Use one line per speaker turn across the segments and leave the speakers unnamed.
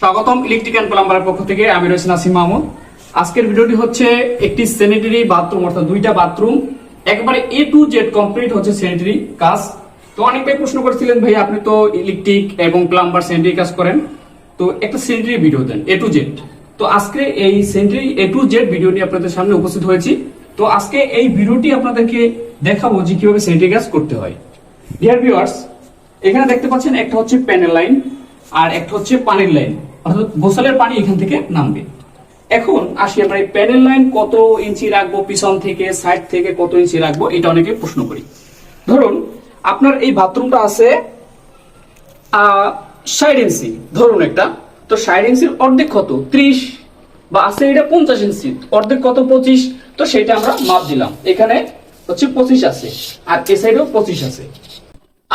স্বাগতম electric and প্লাম্বারের পক্ষ থেকে, আমি রয়েছি নাসিম মাহমুদ। আজকের ভিডিওটি হচ্ছে একটি স্যানিটারি বাথরুম অর্থাৎ দুইটা বাথরুম একবারে এ টু জেড কমপ্লিট হচ্ছে স্যানিটারি কাজ। তো অনেক ভাই প্রশ্ন করছিলেন, ভাই, আপনি তো ইলেকট্রিক এবং প্লাম্বার স্যানিটারি কাজ করেন? তো একটা স্যানিটারি ভিডিও দেন এ টু জেড তো আজকে এই sanitary A to Z video নিয়ে আপনাদের সামনে উপস্থিত হয়েছি। তো আজকে এই ভিডিওটি আপনাদেরকে দেখাবো যে কীভাবে স্যানিটারি কাজ করতে হয়। ডিয়ার ভিউয়ার্স এখানে দেখতে পাচ্ছেন, একটা হচ্ছে প্যানেল লাইন আর একটা হচ্ছে পানির লাইন অর্থাৎ গোসলের পানি এখান থেকে নামবে। এখন আসি আমরা এই প্যানেল লাইন কত ইঞ্চি রাখব, পিছন থেকে, সাইড থেকে কত ইঞ্চি রাখব, এটা অনেকে প্রশ্ন করি। ধরুন, আপনার এই বাথরুমটা আছে ষাট ইঞ্চি। ধরুন একটা, তো ষাট ইঞ্চির অর্ধেক কত? ত্রিশ। বা আছে এটা পঞ্চাশ ইঞ্চি। অর্ধেক কত? পঁচিশ। তো সেটা আমরা মাপ দিলাম। এখানে হচ্ছে পঁচিশ আছে, আর এ সাইডেও পঁচিশ আছে।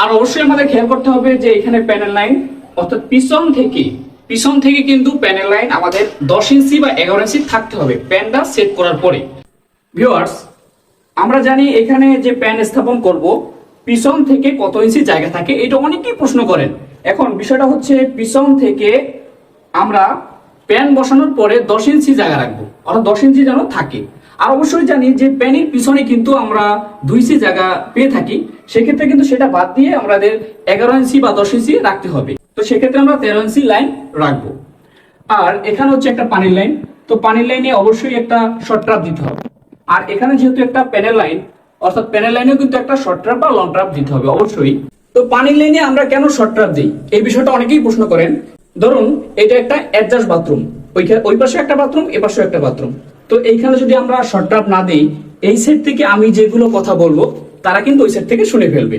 আর অবশ্যই আমাদের খেয়াল করতে হবে যে এখানে প্যানেল লাইন, অর্থাৎ পিছন থেকে পিছন থেকে কিন্তু প্যানেল লাইন আমাদের দশ ইঞ্চি বা এগারো ইঞ্চি থাকতে হবে। প্যানটা সেট করার পরে। ভিউয়ার্স আমরা জানি এখানে যে প্যান স্থাপন করব, পিছন থেকে কত ইঞ্চি জায়গা থাকে, এটা অনেকেই প্রশ্ন করেন। এখন বিষয়টা হচ্ছে পিছন থেকে আমরা প্যান বসানোর পরে দশ ইঞ্চি জায়গা রাখব। অর্থাৎ দশ ইঞ্চি যেন থাকে। আর অবশ্যই জানি যে প্যানের পিছনে কিন্তু আমরা দুই ইঞ্চি জায়গা পেয়ে থাকি। সেক্ষেত্রে কিন্তু সেটা বাদ দিয়ে আমাদের এগারো ইঞ্চি বা দশ ইঞ্চি রাখতে হবে। তো সেক্ষেত্রে আমরা তেরো লাইন রাখব। আর এখানে হচ্ছে একটা পানির লাইন তো পানির লাইনে অবশ্যই একটা শর্ট ট্রাপ দিতে হবে। আর এখানে যেহেতু একটা প্যানেল লাইন অর্থাৎ প্যানেল লাইনেও কিন্তু একটা শর্ট ট্রাপ বা লং ট্রাপ দিতে হবে, অবশ্যই। তো পানির লাইনে আমরা কেন শর্ট ট্রাপ দিই? এই বিষয়টা অনেকেই প্রশ্ন করেন। ধরুন, এটা একটা অ্যাডজাস্ট বাথরুম ওই পাশে একটা বাথরুম এ পাশে একটা বাথরুম তো এইখানে যদি আমরা শর্ট ট্রাপ না দিই, এই সেট থেকে আমি যেগুলো কথা বলব, তারা কিন্তু ওই সেট থেকে শুনে ফেলবে।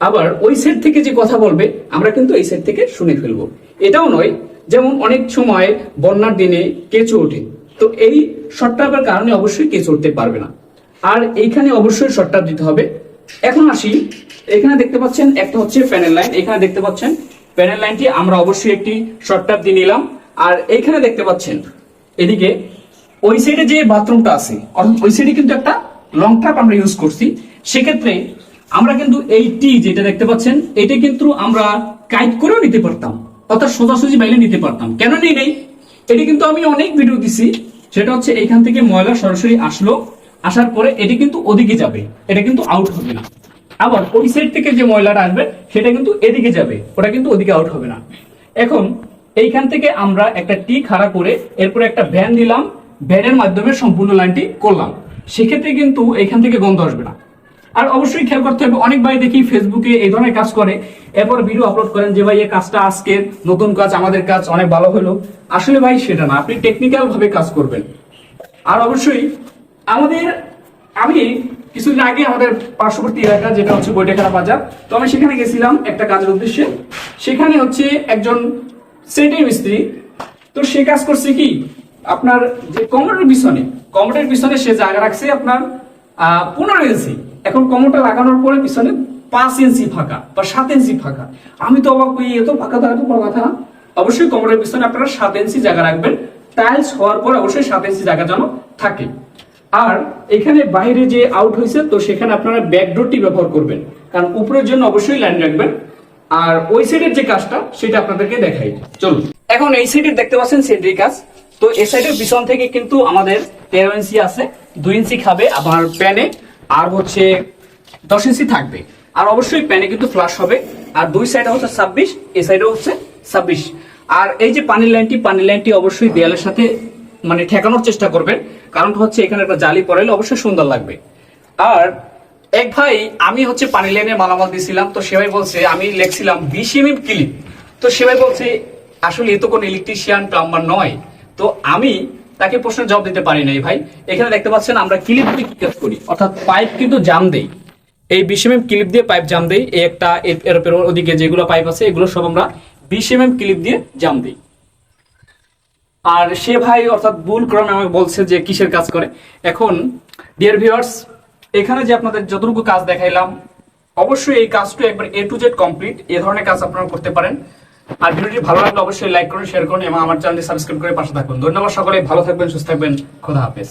আবার ওই সেট থেকে যে কথা বলবে, আমরা কিন্তু এই সেট থেকে শুনে ফেলব। এটাও নয়, যেমন অনেক সময় বন্যার দিনে কেঁচো ওঠে। তো এই শর্টটাপের কারণে অবশ্যই কেঁচো উঠতে পারবে না। আর এইখানে অবশ্যই শর্টটাপ দিতে হবে। এখন আসি, এখানে দেখতে পাচ্ছেন একটা হচ্ছে প্যানেল লাইন এখানে দেখতে পাচ্ছেন প্যানেল লাইনটি আমরা অবশ্যই একটি শর্টটাপ দিয়ে নিলাম। আর এইখানে দেখতে পাচ্ছেন, এদিকে ওই সাইডে যে বাথরুমটা আছে, অর্থাৎ ওই সাইডে কিন্তু একটা লং ট্রাপ আমরা ইউজ করছি। সেক্ষেত্রে আমরা কিন্তু এই টি যেটা দেখতে পাচ্ছেন, এটা কিন্তু আমরা কাইট করেও নিতে পারতাম, অর্থাৎ সোজাসুজি বাইলে নিতে পারতাম। কেন নেই নেই? এটি কিন্তু আমি অনেক ভিডিও দিছি, সেটা হচ্ছে এইখান থেকে ময়লা সরাসরি আসলো, আসার পরে এটি কিন্তু ওদিকে যাবে, এটা কিন্তু আউট হবে না। আবার ওই সাইড থেকে যে ময়লাটা আসবে, সেটা কিন্তু এদিকে যাবে, ওটা কিন্তু ওদিকে আউট হবে না। এখন, এইখান থেকে আমরা একটা টি খাড়া করে এরপরে একটা ভ্যান দিলাম ভ্যানের মাধ্যমে সম্পূর্ণ লাইনটি করলাম। সেক্ষেত্রে কিন্তু এইখান থেকে গন্ধ আসবে না। আর অবশ্যই খেয়াল করতে হবে, অনেক ভাই দেখি ফেসবুকে এই ধরনের কাজ করে। এরপর ভিডিও আপলোড করেন যে, ভাই, এই কাজটা আজকের নতুন কাজ, আমাদের কাজ অনেক ভালো হলো। আসলে ভাই, সেটা না। আপনি টেকনিক্যাল ভাবে কাজ করবেন। আর অবশ্যই আমাদের, আমি কিছুদিন আগে আমাদের পার্শ্ববর্তী এলাকা, যেটা হচ্ছে বৈঠাখানা বাজার, তো আমি সেখানে গেছিলাম একটা কাজের উদ্দেশ্যে। সেখানে হচ্ছে একজন সেন্টারি মিস্ত্রি। তো সে কাজ করছে কি? আপনার যে কমোডের পিছনে কমোডের পিছনে সে জায়গা রাখছে আপনার পনেরো ইঞ্চি এখন কমোটা লাগানোর পরে পিছনে পাঁচ ইঞ্চি ফাঁকা বা সাত ইঞ্চি ফাঁকা। আমি তো অবাক হই এত ফাঁকা থাকা তো বড় কথা। না অবশ্যই কমোডের পিছনে আপনারা সাত ইঞ্চি জায়গা রাখবেন। টাইলস হওয়ার পর অবশ্যই সাত ইঞ্চি জায়গা যেন থাকে। আর এখানে বাইরে যে আউট হয়েছে তো সেখানে আপনারা ব্যাকডোরটি ব্যবহার করবেন। কারণ উপরের জন্য অবশ্যই লাইন রাখবেন। আর ওই সাইডের যে কাজটা, সেটা আপনাদেরকে দেখাই। চলুন। এখন এই সাইডের দেখতে পাচ্ছেন সেন্ট্রি কাজ। তো এই সাইডের পিছন থেকে কিন্তু আমাদের তেরো ইঞ্চি আছে। দুই ইঞ্চি খাবে আমার প্যানে, আর হচ্ছে দশ ইঞ্চি থাকবে। আর অবশ্যই প্যানে কিন্তু ফ্লাশ হবে। আর দুই সাইডে হচ্ছে ছাব্বিশ এই সাইডে হচ্ছে ছাব্বিশ। আর এই যে পানির লাইনটি পানির লাইনটি অবশ্যই দেয়ালের সাথে মানে ঠেকানোর চেষ্টা করবেন। কারণটা হচ্ছে এখানে একটা জালি পড়াইলে অবশ্যই সুন্দর লাগবে। আর এক ভাই, আমি হচ্ছে পানি লাইনে মালামাল দিছিলাম, তো সে ভাই বলছে, আমি লিখছিলাম বিশ এমএম ক্লিপ তো সে ভাই বলছে, আসলে এ তো কোনো ইলেকট্রিশিয়ান প্লাম্বার নয়। তো আমি তাকে প্রশ্নের জবাব দিতে পারি নাই ভাই। এখানে দেখতে পাচ্ছেন আমরা ক্লিপ দিয়ে কি কাজ করি। অর্থাৎ পাইপ কিন্তু জাম দেই। এই বিশ এমএম ক্লিপ দিয়ে পাইপ জাম দেই। এই একটা এর এর ওদিকে যেগুলো পাইপ আছে, এগুলো সব আমরা বিশ এমএম ক্লিপ দিয়ে জাম দিই। আর সে ভাই অর্থাৎ বুল ক্রমে আমাকে বলছে যে কিসের কাজ করে। এখন ডিয়ার ভিউয়ার্স এখানে যে আপনাদের যতটুকু কাজ দেখাইলাম, অবশ্যই এই কাজটা একবার এ টু জেড কমপ্লিট এ ধরনের কাজ আপনারা করতে পারেন। আর ভিডিওটি ভালো লাগলে অবশ্যই লাইক করুন শেয়ার করুন এবং আমার চ্যানেলটি সাবস্ক্রাইব করে পাশে থাকুন। ধন্যবাদ সকলে, ভালো থাকবেন, সুস্থ থাকবেন। খোদা হাফেজ।